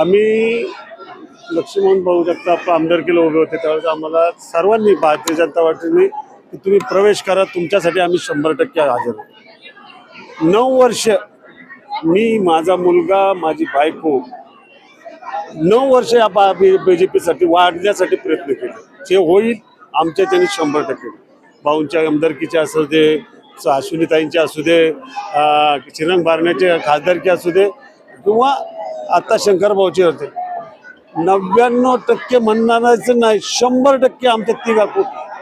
आम्ही लक्ष्मण भाऊ जगताप आमदारकीला उभे होते त्यावेळेस आम्हाला सर्वांनी भारतीय जनता पार्टीने की तुम्ही प्रवेश करा तुमच्यासाठी आम्ही शंभर टक्के हजर आहोत. नऊ वर्ष मी माझा मुलगा माझी बायको नऊ वर्ष या बा बी जे पीसाठी वाढण्यासाठी प्रयत्न केले. जे होईल आमच्या त्यांनी शंभर टक्के. भाऊंच्या आमदारकीचे असू दे अश्विनीताईंचे असू दे चिरंग बारण्याचे खासदारकी असू दे किंवा आता शंकर भाऊचे होते. नव्याण्णव टक्के म्हणणारच नाही शंभर टक्के आमच्या तिघा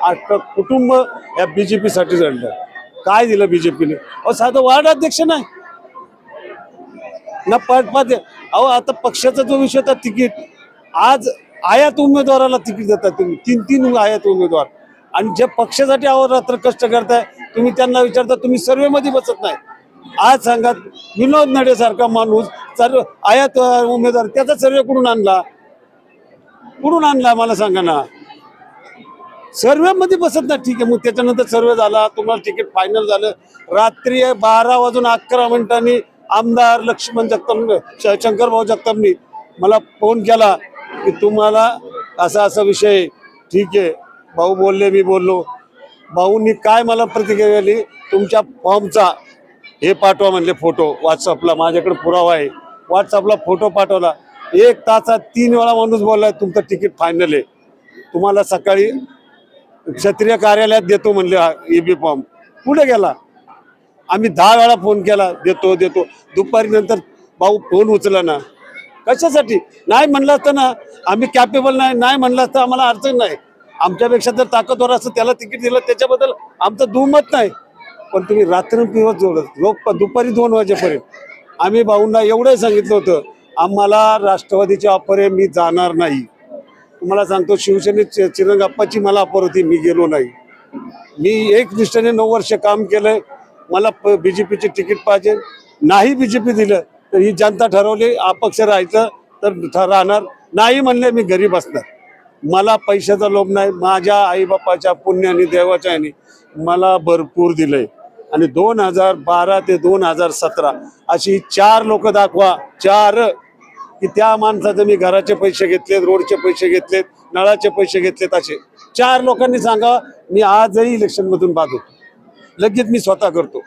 आठ- कुटुंब या बी जे पीसाठी जडलं. काय दिलं बी जे पीने अहो साधं वार्ड अध्यक्ष नाही. ना पाच अहो आता पक्षाचा जो विषय होता तिकीट. आज आयात उमेदवाराला तिकीट देतात तुम्ही. तीन तीन आयात उमेदवार. आणि जे पक्षासाठी अहोरात्र कष्ट करताय तुम्ही त्यांना विचारता तुम्ही सर्वेमध्ये बसत नाही. आज सांगा विनोद नडेसारखा माणूस सर्व आयात उमेदवार त्याचा सर्वे कुठून आणला? कुठून आणला मला सांगा ना. सर्वेमध्ये बसत ना ठीक आहे. मग त्याच्यानंतर सर्वे झाला तुम्हाला तिकीट फायनल झालं. रात्री बारा वाजून अकरा मिनिटांनी आमदार लक्ष्मण जगताप शंकरभाऊ जगतापनी मला फोन केला की तुम्हाला असा असा विषय ठीक आहे. भाऊ बोलले मी बोललो. भाऊंनी काय मला प्रतिक्रिया दिली? तुमच्या फॉर्मचा हे पाठवा म्हणले फोटो व्हॉट्सअपला माझ्याकडे पुरावा आहे. व्हॉट्सअपला फोटो पाठवला. एक तासात तीन वेळा माणूस बोलला तुमचं तिकीट फायनल आहे. तुम्हाला सकाळी क्षत्रिय कार्यालयात देतो म्हणले ईबी फॉर्म कुठे गेला. आम्ही दहा वेळा फोन केला देतो देतो. दुपारी नंतर भाऊ फोन उचला ना. कशासाठी? नाही म्हणलं असतं ना. आम्ही कॅपेबल नाही नाही म्हणलं असतं आम्हाला अडचण नाही. आमच्यापेक्षा जर ताकदवर असं त्याला तिकीट दिलं त्याच्याबद्दल आमचं दुमत नाही. पण तुम्ही रात्रंदिवस जोडत लोक दुपारी दोन वाजेपर्यंत. आम्ही भाऊंना एवढं सांगितलं होतं आम्हाला राष्ट्रवादीची ऑफर आहे मी जाणार नाही. तुम्हाला सांगतो शिवसेनेत चिरंगाप्पाची मला ऑफर होती मी गेलो नाही. मी एक निष्ठेने नऊ वर्ष काम केलंय मला बी जे पीचे तिकीट पाहिजे. नाही बी जे पी दिलं तर ही जनता ठरवली अपक्ष राहायचं तर ठ- राहणार. नाही म्हणले मी घरी बसणार. मला पैशाचा लोभ नाही माझ्या आईबापाच्या पुण्याने देवाच्या मला भरपूर दिलंय. आणि दोन हजार बारा ते दोन हजार सतरा अशी चार लोक दाखवा. चार. की त्या माणसाचे मी घराचे पैसे घेतलेत रोडचे पैसे घेतलेत नळाचे पैसे घेतलेत असे. चार लोकांनी सांगा मी आजही इलेक्शनमधून बाद होतो. लगेच मी स्वतः करतो.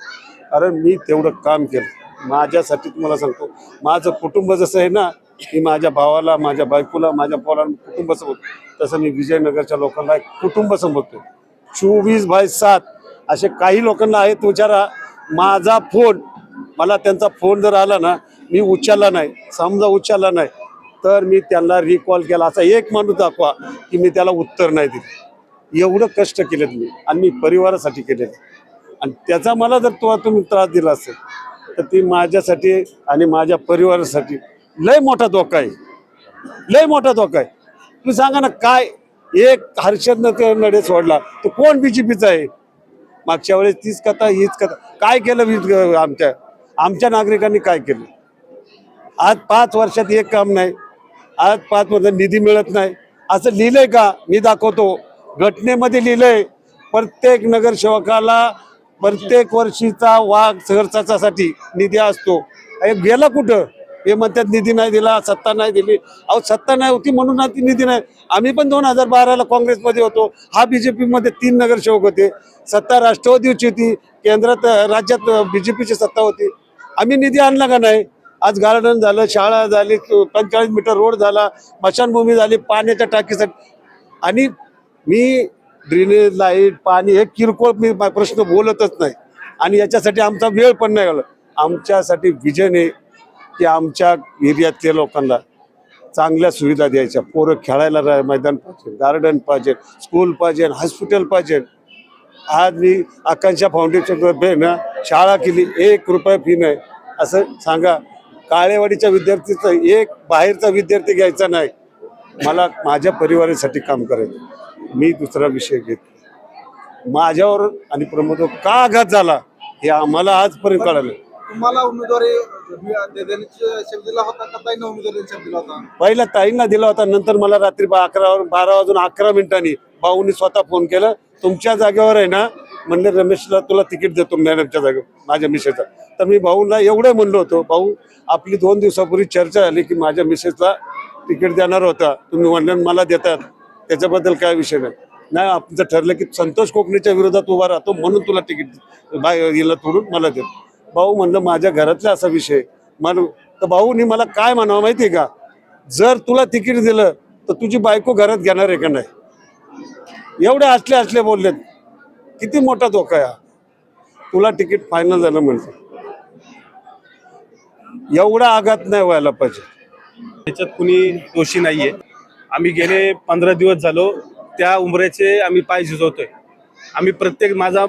कारण मी तेवढं काम केलं. माझ्यासाठी तुम्हाला सांगतो माझं कुटुंब जसं आहे ना की माझ्या भावाला माझ्या बायकोला माझ्या पोराला कुटुंब समजतो तसं मी विजयनगरच्या लोकांना एक कुटुंब समजतो चोवीस बाय सात. असे काही लोकांना आहेत विचारा. माझा फोन मला त्यांचा फोन जर आला ना मी उचलला नाही. समजा उचलला नाही तर मी त्यांना रिकॉल केला. असा एक माणूस दाखवा की मी त्याला उत्तर नाही दिलं. एवढं कष्ट केलेत मी आणि मी परिवारासाठी केलेत. आणि त्याचा मला जर तो तुम्ही त्रास दिला असेल तर ती माझ्यासाठी आणि माझ्या परिवारासाठी लय मोठा धोका आहे. लय मोठा धोका आहे. तुम्ही सांगा ना काय एक हर्षद नडे सोडला तो कोण बीजेपीचा आहे? मागच्या वेळेस तीच कथा हीच कथा. काय केलं वीज आमच्या आमच्या नागरिकांनी काय केलं? आज पाच वर्षात एक काम नाही. आज पाच वर्षात निधी मिळत नाही. असं लिहिलंय का? मी दाखवतो. घटनेमध्ये लिहिलंय प्रत्येक नगरसेवकाला प्रत्येक वर्षीचा वाघ खर्चासाठी निधी असतो. गेला कुठं? हे म्हणतात निधी नाही दिला सत्ता नाही दिली. अहो सत्ता नाही होती म्हणून ती निधी नाही. आम्ही पण दोन हजार बाराला काँग्रेसमध्ये होतो. हा बी जे पीमध्ये तीन नगरसेवक होते. सत्ता राष्ट्रवादीची होती. केंद्रात राज्यात बी जे पीची सत्ता होती. आम्ही निधी आणला का नाही? आज गार्डन झालं शाळा झाली पंचेचाळीस मीटर रोड झाला मशानभूमी झाली पाण्याच्या टाकीसाठी. आणि मी ड्रेनेज लाइट पाणी हे किरकोळ मी प्रश्न बोलतच नाही. आणि याच्यासाठी आमचा वेळ पण नाही आला. आमच्यासाठी विजन आहे की आमच्या एरियातल्या लोकांना चांगल्या सुविधा द्यायच्या. पोरं खेळायला मैदान पाहिजे गार्डन पाहिजे स्कूल पाहिजे हॉस्पिटल पाहिजे. आज मी आकांक्षा फाउंडेशन ना शाळा केली एक रुपये फी नाही. असं सांगा. काळेवाडीच्या विद्यार्थीचं एक बाहेरचा विद्यार्थी घ्यायचा नाही. मला माझ्या परिवारासाठी काम करायचं. मी दुसरा विषय घेत. माझ्यावर आणि प्रमोद का आघात झाला हे आम्हाला आजपर्यंत कळालं. तुम्हाला उमेदवारी पहिला ताईंना दिला होता नंतर मला रात्री अकरा बारा वाजून अकरा मिनिटांनी भाऊनी स्वतः फोन केला. तुमच्या जागेवर आहे ना म्हणले रमेशला तुला तिकीट देतो मॅडमच्या जागेवर माझ्या मिसेचा तर मी भाऊला एवढं म्हणलो होतो भाऊ आपली दोन दिवसापूर्वी चर्चा झाली की माझ्या मिसेसला तिकीट देणार होता. तुम्ही म्हणलं मला देतात. त्याच्याबद्दल काय विषय नाही. नाही आमचं ठरलं की संतोष कोकणीच्या विरोधात उभा राहतो म्हणून तुला तिकीट बाय गेलं तोडून मला देतो भाऊ म्हणलं माझ्या घरातला असा विषय. म्हणून तर भाऊनी मला काय म्हणावं माहिती आहे का? जर तुला तिकीट दिलं तर तुझी बायको घरात घेणार आहे का नाही? एवढे असले असले बोललेत. किती मोठा धोका आहे तुला तिकीट फायनल झालं म्हणजे एवढा आघात नाही व्हायला पाहिजे. त्याच्यात कुणी दोषी नाहीये. आम्ही गेले पंधरा दिवस झालो त्या उमऱ्याचे आम्ही पाय झिजवतोय. आम्ही प्रत्येक माझा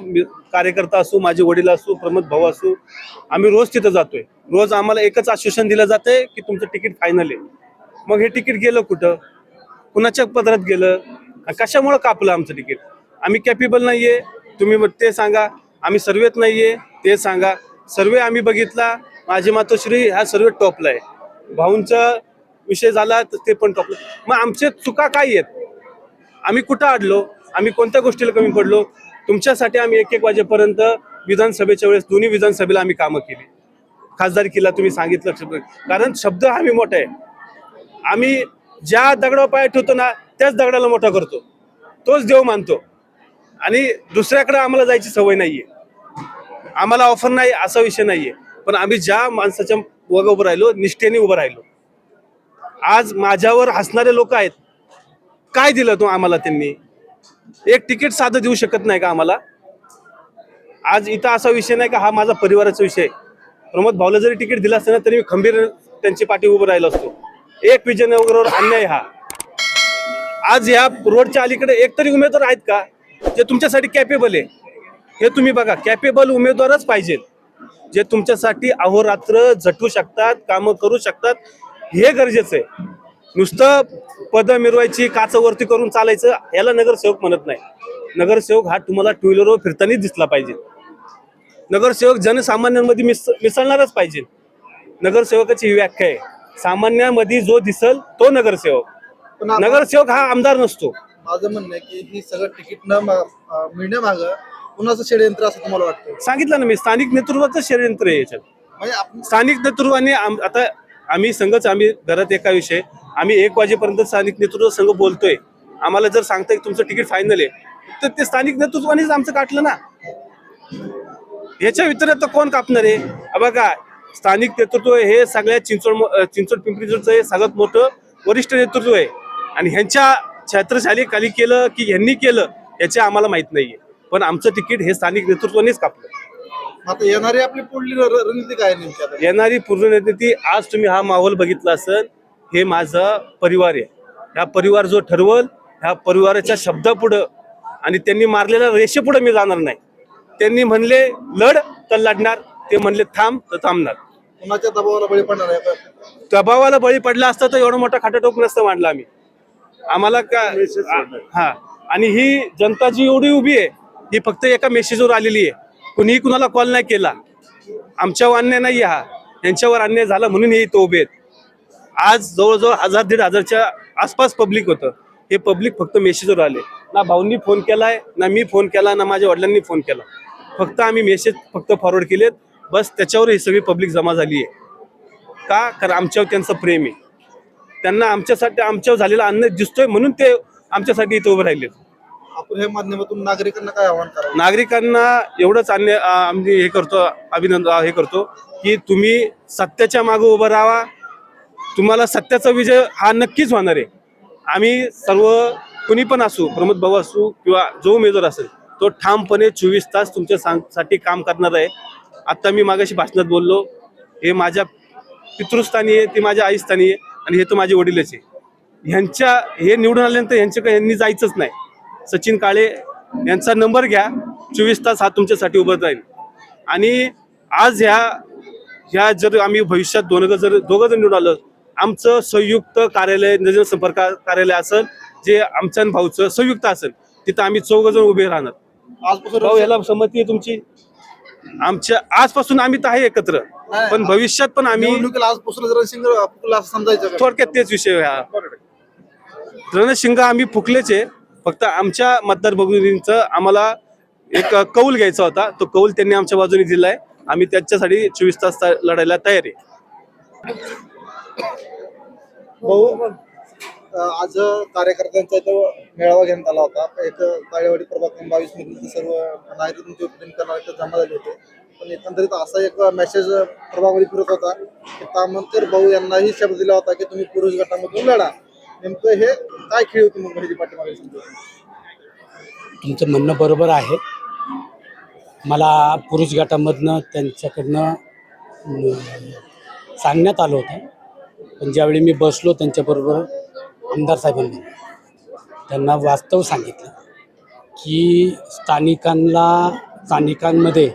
कार्यकर्ता असू माझे वडील असू प्रमोद भाऊ असू आम्ही रोज तिथं जातोय. रोज आम्हाला एकच आश्वासन दिलं जातंय की तुमचं तिकीट फायनल आहे. मग हे तिकीट गेलं कुठं? कुणाच्या पदरात गेलं? कशामुळं कापलं आमचं तिकीट? आम्ही कॅपेबल नाहीये. तुम्ही मग ते सांगा. आम्ही सर्वेत नाहीये. ते सांगा. सर्वे आम्ही बघितला. माझी मातोश्री ह्या सर्वे टॉपला आहे. भाऊंचा विषय झाला तर ते पण टॉपला. मग आमचे चुका काय आहेत? आम्ही कुठं अडलो आम्ही कोणत्या गोष्टीला कमी पडलो? तुमच्यासाठी आम्ही एक एक वाजेपर्यंत विधानसभेच्या वेळेस दोन्ही विधानसभेला आम्ही कामं केली. खासदारकीला तुम्ही सांगितलं शब्द. कारण शब्द आम्ही मोठा आहे. आम्ही ज्या दगडावर पाय ठेवतो ना त्याच दगडाला मोठा करतो. तोच देव मानतो. आणि दुसऱ्याकडे आम्हाला जायची सवय नाहीये. आम्हाला ऑफर नाही असा विषय नाहीये. पण आम्ही ज्या माणसाच्या वग उभं राहिलो निष्ठेने उभं राहिलो. आज माझ्यावर हसणारे लोक आहेत. काय दिलं तू आम्हाला त्यांनी? एक तिकीट साधं देऊ शकत नाही का आम्हाला? आज इथं असा विषय नाही का हा माझा परिवाराचा विषय प्रमोद भाऊला जरी तिकीट दिलं असतं ना तरी मी खंबीर त्यांची पाठी उभं राहिलो असतो. एक विजयनगरवर अन्याय हा. आज या रोडच्या अलीकडे एक तरी उमेदवार आहेत का जे तुमच्यासाठी कॅपेबल आहे? हे तुम्ही बघा कॅपेबल उमेदवारच पाहिजे. जे तुमच्यासाठी अहोरात्र झटू शकतात कामं करू शकतात हे गरजेचं आहे. नुसतं पद मिरवायची काच वरती करून चालायचं याला नगरसेवक म्हणत नाही. नगरसेवक हा तुम्हाला टू व्हीलरवर फिरतानाच दिसला पाहिजे. नगरसेवक जनसामान्यांमध्ये मिस मिसळणारच पाहिजे. नगरसेवकाची ही व्याख्या आहे. सामान्यामध्ये जो दिसल तो नगरसेवक. नगरसेवक हा आमदार नसतो. माझं म्हणणं आहे की ही सगळं तिकीट न मिळण्यामाग कुणाचं षडयंत्र असं तुम्हाला वाटतं सांगितलं ना मी स्थानिक नेतृत्वाचं षडयंत्र आहे याच्यात. म्हणजे स्थानिक नेतृत्वाने आता आम्ही संघच आम्ही घरात एका विषय. आम्ही एक वाजेपर्यंत स्थानिक नेतृत्व संघ बोलतोय. आम्हाला जर सांगताय की तुमचं तिकीट फायनल आहे तर ते स्थानिक नेतृत्वानेच आमचं काटलं ना. ह्याच्या व्यतिरिक्त कोण कापणार आहे? बघा स्थानिक नेतृत्व हे सगळ्या चिंचवड चिंचोड चिंचवड पिंपरीचं हे सगळ्यात मोठं वरिष्ठ नेतृत्व आहे. आणि ह्यांच्या छत्रशाली खाली केलं की ह्यांनी केलं याचे आम्हाला माहीत नाहीये. पण आमचं तिकीट हे स्थानिक नेतृत्वानेच कापलं. आता येणारी आपली पुढली र- रणनीती काय आहे नेमकी आता? येणारी पूर्ण ती आज तुम्ही हा माहोल बघितला असेल हे माझा परिवार आहे. ह्या परिवार जो ठरवल ह्या परिवाराच्या शब्दापुढं आणि त्यांनी मारलेल्या रेषेपुढं मी जाणार नाही. त्यांनी म्हणले लढ तर लढणार. ते म्हणले थांब तर थांबणार. कुणाच्या दबावाला बळी पडणार आहे? दबावाला बळी पडला असता तर एवढं मोठा खाटाटोप नसतं मांडला आम्ही. आम्हाला का हा. आणि ही जनता जी एवढी उभी आहे ही फक्त एका मेसेजवर आलेली आहे. कुणीही कुणाला कॉल नाही केला. आमच्यावर अन्याय नाही हा. यांच्यावर अन्याय झाला म्हणून हे इथं उभे आहेत. आज जवळजवळ हजार दीड हजारच्या आसपास पब्लिक होतं. हे पब्लिक फक्त मेसेजवर आले. ना भाऊंनी फोन केलाय ना मी फोन केला ना माझ्या वडिलांनी फोन केला. फक्त आम्ही मेसेज फक्त फॉरवर्ड केलेत. बस त्याच्यावर ही सगळी पब्लिक जमा झाली आहे का? कारण आमच्यावर त्यांचं प्रेम आहे. त्यांना आमच्यासाठी आमच्यावर झालेला अन्याय दिसतोय म्हणून ते आमच्यासाठी इथं उभे राहिलेत. आपण हे माध्यमातून नागरिकांना काय आव्हान करा नागरिकांना एवढंच अन्य आम्ही हे करतो अभिनंदन हे करतो की तुम्ही सत्याच्या मागे उभं राहा. तुम्हाला सत्याचा विजय हा नक्कीच होणार आहे. आम्ही सर्व कुणी पण असू प्रमोद भाऊ असू किंवा जो उमेदवार असेल तो ठामपणे चोवीस तास तुमच्या सांगसाठी काम करणार आहे. आता मी मागाशी भाषणात बोललो हे माझ्या पितृस्थानी आहे ते माझ्या आईस्थानी आहे आणि हे तर माझे वडीलच आहे. ह्यांच्या हे निवडून आल्यानंतर ह्यांच्या काही यांनी जायचंच नाही. सचिन काळे यांचा नंबर घ्या. चोवीस तास हा तुमच्यासाठी उभं राहील. आणि आज ह्या ह्या जर आम्ही भविष्यात दोन जर दोघं जर निवडून आलं आमचं संयुक्त कार्यालय नजर संपर्क कार्यालय असेल जे आमच्या भाऊचं संयुक्त असेल तिथं आम्ही चौघ जण उभे राहणार. आजपासून भाऊ याला संमती आहे तुमची? आमच्या आजपासून आम्ही तर आहे एकत्र पण भविष्यात पण आम्ही? थोडक्यात तेच विषय हा. रणशिंग आम्ही फुकलेच फक्त आमच्या मतदार भगिनींचं आम्हाला एक कौल घ्यायचा होता. तो कौल त्यांनी आमच्या बाजूने दिलाय. आम्ही त्याच्यासाठी चोवीस तास लढायला तयार आहे. भाऊ आज कार्यकर्त्यांचा इथं मेळावा घेण्यात आला होता. एक ताळेवाडी प्रभाग बावीसमध्ये सर्व नागरिकांचे उपक्रम करणारे जमा झाले होते. पण एकंदरीत असा एक मेसेज प्रभागामध्ये फिरत होता की तामंतर भाऊ यांनाही शब्द दिला होता की तुम्ही पुरुष गटामधून लढा. नेमकं हे काय खेळ होती मग पाठीमागे तुमचं म्हणणं बरोबर आहे. मला पुरुष गटामधनं त्यांच्याकडनं सांगण्यात आलं होतं. पण ज्यावेळी मी बसलो त्यांच्याबरोबर आमदार साहेबांनी त्यांना वास्तव सांगितलं की स्थानिकांना स्थानिकांमध्ये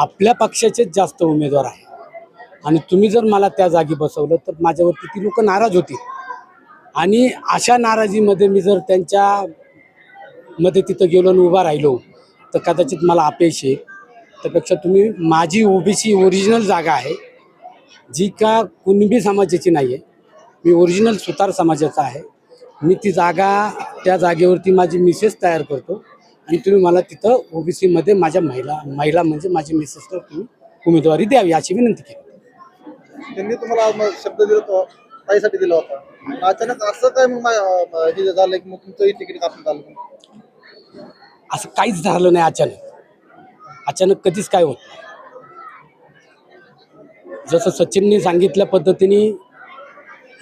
आपल्या पक्षाचेच जास्त उमेदवार आहे आणि तुम्ही जर मला त्या जागी बसवलं तर माझ्यावरती किती लोक नाराज होतील. आणि अशा नाराजीमध्ये मी जर त्यांच्या मध्ये तिथं गेलो आणि उभा राहिलो तर कदाचित मला अपयश आहे. त्यापेक्षा तुम्ही माझी ओबीसी ओरिजिनल जागा आहे जी का कुणबी समाजाची नाही आहे मी ओरिजिनल सुतार समाजाचा आहे. मी ती जागा त्या जागेवरती माझी मिसेस तयार करतो आणि तुम्ही मला तिथं ओबीसीमध्ये माझ्या महिला महिला म्हणजे माझी मिसेसला तुम्ही उमेदवारी द्यावी अशी विनंती केली. त्यांनी तुम्हाला शब्द दिला ताईसाठी दिला होता. अचानक असं काय मग हे झालं की मग तुमचंही तिकीट कापून आलं असं काहीच झालं नाही अचानक. अचानक कधीच काय होत जसं सचिनने सांगितल्या पद्धतीने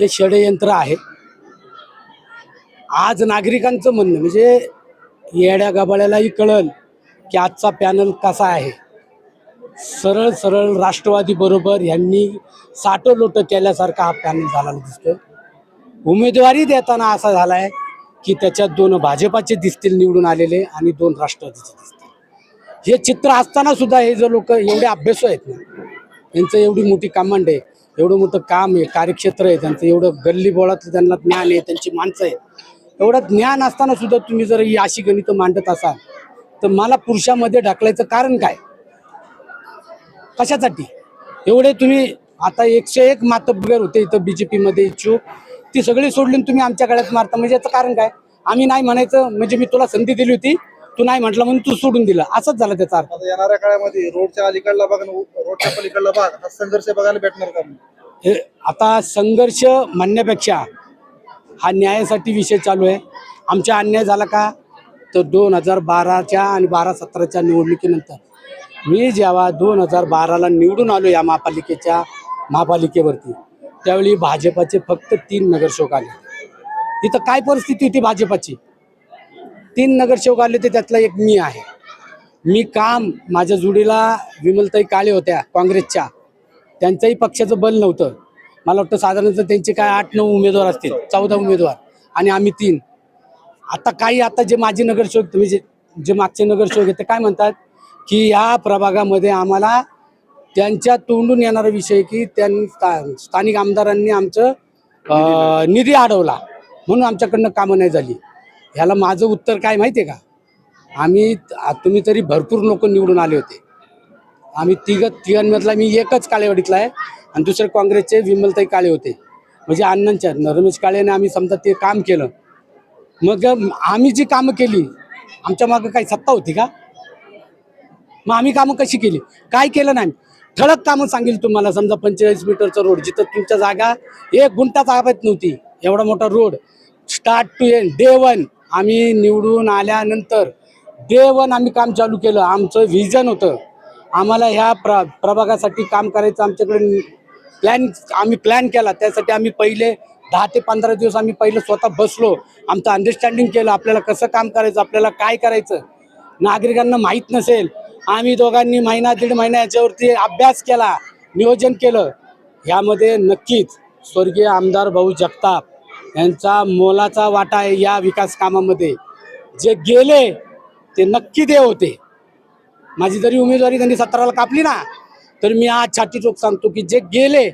हे षडयंत्र आहे. आज नागरिकांचं म्हणणं म्हणजे येड्या गबाळ्यालाही कळल की आजचा पॅनल कसा आहे. सरळ सरळ राष्ट्रवादी बरोबर यांनी साठं लोटं केल्यासारखा हा पॅनल झालेला दिसतोय. उमेदवारी देताना असा झालाय की त्याच्यात दोन भाजपाचे दिसतील निवडून आलेले आणि दोन राष्ट्रवादीचे दिसतील. हे चित्र असताना सुद्धा हे जर लोक एवढे अभ्यासू आहेत ना यांचं एवढी मोठी कामांड आहे एवढं मोठं काम आहे कार्यक्षेत्र आहे त्यांचं एवढं गल्ली बोळातलं त्यांना ज्ञान आहे त्यांची माणसं आहेत. एवढं ज्ञान असताना सुद्धा तुम्ही जर ही अशी गणितं मांडत असाल तर मला पुरुषामध्ये ढकलायचं कारण काय? कशासाठी? एवढे तुम्ही आता एकशे एक मातब्बर होते इथं बी जे पीमध्ये इच्छुक. ती सगळी सोडली तुम्ही आमच्या गळ्यात मारता. म्हणजे याचं कारण काय? आम्ही नाही म्हणायचं म्हणजे मी तुला संधी दिली होती तू नाही म्हटलं म्हणून तू सोडून दिलं. असंच झालं त्याचा अर्थ. आता येणाऱ्या काळामध्ये रोडच्या अलीकडला भाग आणि रोडच्या पलीकडला भाग हा संघर्ष बघायला भेटणार का? हे आता संघर्ष म्हणण्यापेक्षा हा न्यायासाठी विषय चालू आहे. आमचा अन्याय झाला का? तर दोन हजार बाराच्या आणि बारा सतराच्या निवडणुकीनंतर. मी जेव्हा दोन हजार बाराला निवडून आलो या महापालिकेच्या महापालिकेवरती त्यावेळी भाजपाचे फक्त तीन नगरसेवक आले. इथं काय परिस्थिती होती भाजपाची? तीन नगरसेवक आले ते त्यातला एक मी आहे. मी काम माझ्या जुडीला विमलताई काळे होत्या काँग्रेसच्या. त्यांचंही पक्षाचं बल नव्हतं. मला वाटतं साधारणतः त्यांचे काय आठ नऊ उमेदवार असतील चौदा उमेदवार आणि आम्ही तीन. आता काही आता जे माजी नगरसेवक म्हणजे जे मागचे नगरसेवक आहेत ते काय म्हणतात? की या प्रभागामध्ये आम्हाला त्यांच्या तोंडून येणारा विषय की त्यांनी स्था- स्थानिक आमदारांनी आमचं निधी अडवला. म्हणून आमच्याकडनं कामं नाही झाली. ह्याला माझं उत्तर काय माहिती आहे का? आम्ही तुम्ही तरी भरपूर लोक निवडून आले होते. आम्ही तिघ तिघांमधला मी एकच काळेवाडीतला आहे आणि दुसरे काँग्रेसचे विमलताई काळे होते. म्हणजे अण्णांच्या रमेश काळेने आम्ही समजा ते काम केलं. मग आम्ही जी कामं केली आमच्या मागं काही सत्ता होती का? मग आम्ही कामं कशी केली? काय केलं नाही ठळक कामं सांगेल तुम्हाला. समजा पंचेचाळीस मीटरचा रोड जिथं तुमच्या जागा एक गुंठा ताब्यात नव्हती. एवढा मोठा road. Start to end day one आम्ही निवडून आल्यानंतर डे वन आम्ही काम चालू केलं. आमचं व्हिजन होतं. आम्हाला ह्या प्र प्रभागासाठी काम करायचं आमच्याकडे प्लॅन आम्ही प्लॅन केला. त्यासाठी आम्ही पहिले दहा ते पंधरा दिवस आम्ही पहिले स्वतः बसलो. आमचं अंडरस्टँडिंग केलं. आपल्याला कसं काम करायचं आपल्याला काय करायचं? नागरिकांना माहीत नसेल. आम्ही दोघांनी महिना दीड महिना याच्यावरती अभ्यास केला नियोजन केलं. यामध्ये नक्कीच स्वर्गीय आमदार भाऊ जगताप यांचा मोलाचा वाटा आहे या विकास कामामध्ये. जे गेले ते नक्की देव होते. माझी जरी उमेदवारी त्यांनी सतराला कापली ना तर मी आज छाती चोक सांगतो की जे गेले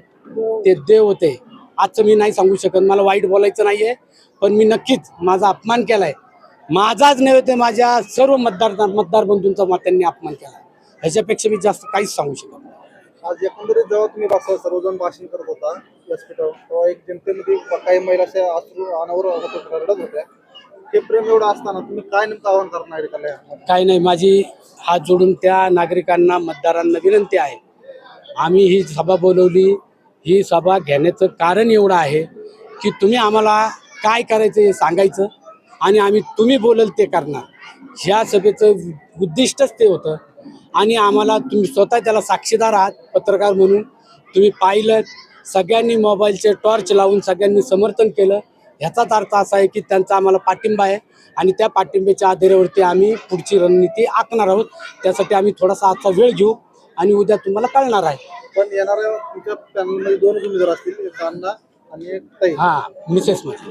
ते देव होते. आजचं मी नाही सांगू शकत मला वाईट बोलायचं नाहीये पण मी नक्कीच माझा अपमान केलाय. माझाच नव्हे ते माझ्या सर्व मतदार मतदार बंधूंचा त्यांनी अपमान केला. ह्याच्यापेक्षा मी जास्त काहीच सांगू शकत नाही. आज एकंदरीत जेव्हा तुम्ही बसवा सर्वजण भाषण करत होता व्यासपीठावर तेव्हा एक जनतेमध्ये काही महिला अशा अश्रू अनावर होत रडत होत्या. हे प्रेम एवढं असताना तुम्ही काय नेमकं आव्हान करणार नागरिकांना या? काही नाही माझी हात जोडून त्या नागरिकांना मतदारांना विनंती आहे. आम्ही ही सभा बोलवली. ही सभा घेण्याचं कारण एवढं आहे की तुम्ही आम्हाला काय करायचं हे सांगायचं. आणि आम्ही तुम्ही बोलल ते करणार. ह्या सभेचं उद्दिष्टच ते होतं. आणि आम्हाला तुम्ही स्वतः त्याला साक्षीदार आहात पत्रकार म्हणून. तुम्ही पाहिलं सगळ्यांनी मोबाईलचे टॉर्च लावून सगळ्यांनी समर्थन केलं. ह्याचाच अर्थ असा आहे की त्यांचा आम्हाला पाठिंबा आहे. आणि त्या पाठिंब्याच्या आधारावरती आम्ही पुढची रणनीती आखणार आहोत. त्यासाठी आम्ही थोडासा आजचा वेळ घेऊ आणि उद्या तुम्हाला कळणार आहे. पण येणाऱ्या तुमच्या पॅनलमध्ये दोनच उमेदवार असतील आणि एक ताई. हां मिसेस माझी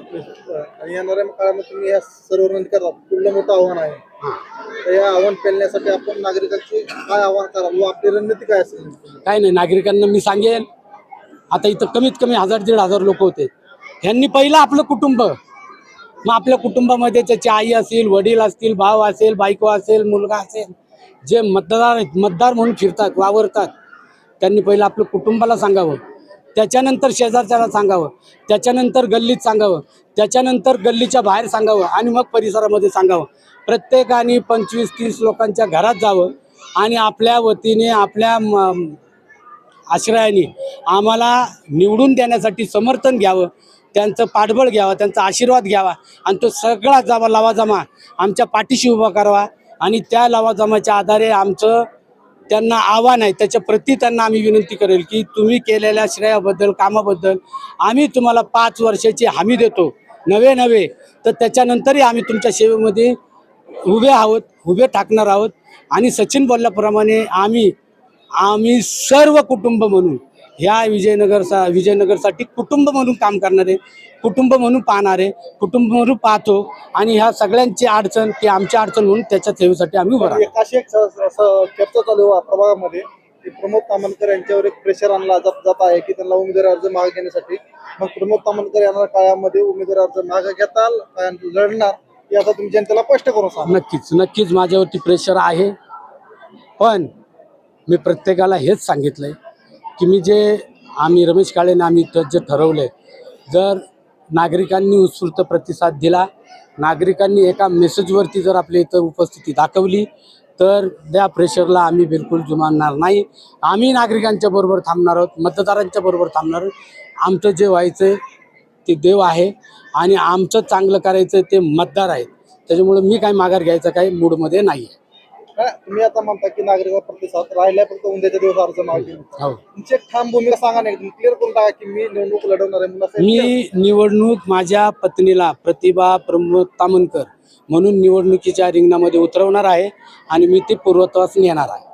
आणि येणाऱ्या काळामध्ये तुम्ही या सर्व रणनीती करता पुढलं मोठं आव्हान आहे. हां. तर या आव्हान पेलण्यासाठी आपण नागरिकांची काय आव्हान करावं व आपली रणनीती काय असेल? काय नाही नागरिकांना मी सांगेन. आता इथं कमीत कमी हजार दीड हजार लोक होते. ह्यांनी पहिलं आपलं कुटुंब. मग आपल्या कुटुंबामध्ये त्याची आई असेल वडील असतील भाव असेल बायको असेल मुलगा असेल जे मतदार आहेत मतदार म्हणून फिरतात वावरतात. त्यांनी पहिलं आपलं कुटुंबाला सांगावं. त्याच्यानंतर शेजारच्याला सांगावं त्याच्यानंतर गल्लीत सांगावं त्याच्यानंतर गल्लीच्या बाहेर सांगावं आणि मग परिसरामध्ये सांगावं. प्रत्येकाने पंचवीस तीस लोकांच्या घरात जावं आणि आपल्या वतीने आपल्या म- आश्रयाने आम्हाला निवडून देण्यासाठी समर्थन घ्यावं त्यांचं पाठबळ घ्यावं त्यांचा आशीर्वाद घ्यावा आणि तो सगळा जावा लवाजमा आमच्या पाठीशी उभा करावा आणि त्या लवाजमाच्या आधारे आमचं त्यांना आव्हान आहे त्याच्या प्रती त्यांना आम्ही विनंती करेल की तुम्ही केलेल्या श्रेयाबद्दल कामाबद्दल आम्ही तुम्हाला पाच वर्षाची हमी देतो नवे नवे. तर त्याच्यानंतरही आम्ही तुमच्या सेवेमध्ये उभे आहोत उभे टाकणार आहोत आणि सचिन बोलल्याप्रमाणे आम्ही आम्ही सर्व कुटुंब म्हणून ह्या विजयनगरचा विजयनगरसाठी कुटुंब म्हणून काम करणारे कुटुंब म्हणून पाहणारे कुटुंब म्हणून पाहतो आणि ह्या सगळ्यांची अडचण ती आमची अडचण म्हणून त्याच्या सेवेसाठी आम्ही उभं राहतो. एकाशी एक स- चर्चा चालू आहे प्रभागामध्ये. की प्रमोद तामणकर यांच्यावर एक प्रेशर आणला जात जात आहे की त्यांना उमेदवारी अर्ज मागे घेण्यासाठी. मग प्रमोद तामणकर येणाऱ्या काळामध्ये उमेदवारी अर्ज मागे घेताल लढणार हे आता तुम्ही जनतेला स्पष्ट करून सांगा. नक्कीच नक्कीच माझ्यावरती प्रेशर आहे. पण मी प्रत्येकाला हेच सांगितलंय की मी जे आम्ही रमेश काळेने आम्ही इथं जे ठरवलंय जर नागरिकांनी उत्स्फूर्त प्रतिसाद दिला. नागरिकांनी एका मेसेजवरती जर आपल्या इथं उपस्थिती दाखवली तर त्या प्रेशरला आम्ही बिलकुल जुमानणार नाही. आम्ही नागरिकांच्या बरोबर थांबणार आहोत मतदारांच्या बरोबर थांबणार आहोत. आमचं जे व्हायचं ते देव आहे आणि आमचं चांगलं करायचं ते मतदार आहेत. त्याच्यामुळं मी काय माघार घ्यायचं काही मूडमध्ये नाही आहे काय? तुम्ही आता म्हणता की नागरिकांचा प्रतिसाद राहिल्या फक्त उद्याच्या दिवस अर्ज मागे हो. तुमची एक ठाम भूमिका सांगा नाही क्लिअर करून टाका की मी निवडणूक लढवणार आहे म्हणून मी निवडणूक माझ्या पत्नीला प्रतिभा प्रमोद तामणकर म्हणून निवडणुकीच्या रिंगणामध्ये उतरवणार आहे आणि मी ती पूर्वत्वास नेणार आहे.